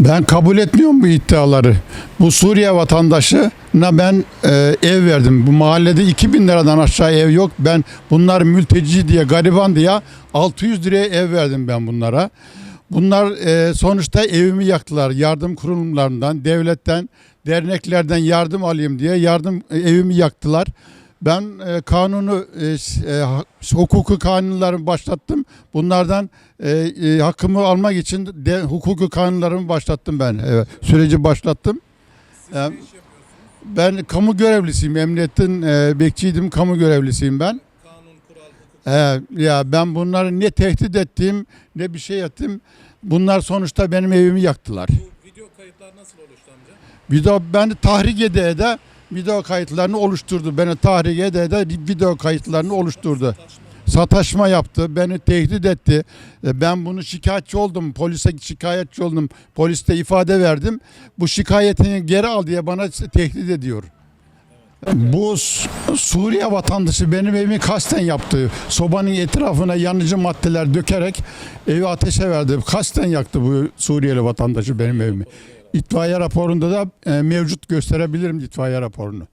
Ben kabul etmiyorum bu iddiaları. Bu Suriye vatandaşına ben e, ev verdim. Bu mahallede 2000 liradan aşağı ev yok. Ben bunlar mülteci diye, gariban diye 600 liraya ev verdim ben bunlara. Bunlar e, sonuçta evimi yaktılar. Yardım kurumlarından, devletten, derneklerden yardım alayım diye yardım e, evimi yaktılar. Ben e, kanunu, e, e, hukuku kanunlarımı başlattım. Bunlardan e, e, hakkımı almak için de, hukuku kanunlarımı başlattım ben. Evet, süreci başlattım. E, ben kamu görevlisiyim. Emniyetin e, bekçiydim, kamu görevlisiyim ben. Kanun, kural, hukuk. E, ya ben bunları ne tehdit ettim, ne bir şey ettim. Bunlar sonuçta benim evimi yaktılar. Bu video kayıtlar nasıl oluştu amca? Video beni tahrik ede ede video kayıtlarını oluşturdu. Beni tahrik ede ede video kayıtlarını oluşturdu. Sataşma yaptı, beni tehdit etti. E, Ben bunu şikayetçi oldum, polise şikayetçi oldum. Poliste ifade verdim. Bu şikayetini geri al diye bana tehdit ediyor. Bu Su- Suriye vatandaşı benim evimi kasten yaptı. Sobanın etrafına yanıcı maddeler dökerek evi ateşe verdi. Kasten yaktı bu Suriyeli vatandaşı benim evimi. İtfaiye raporunda da e, mevcut gösterebilirim itfaiye raporunu.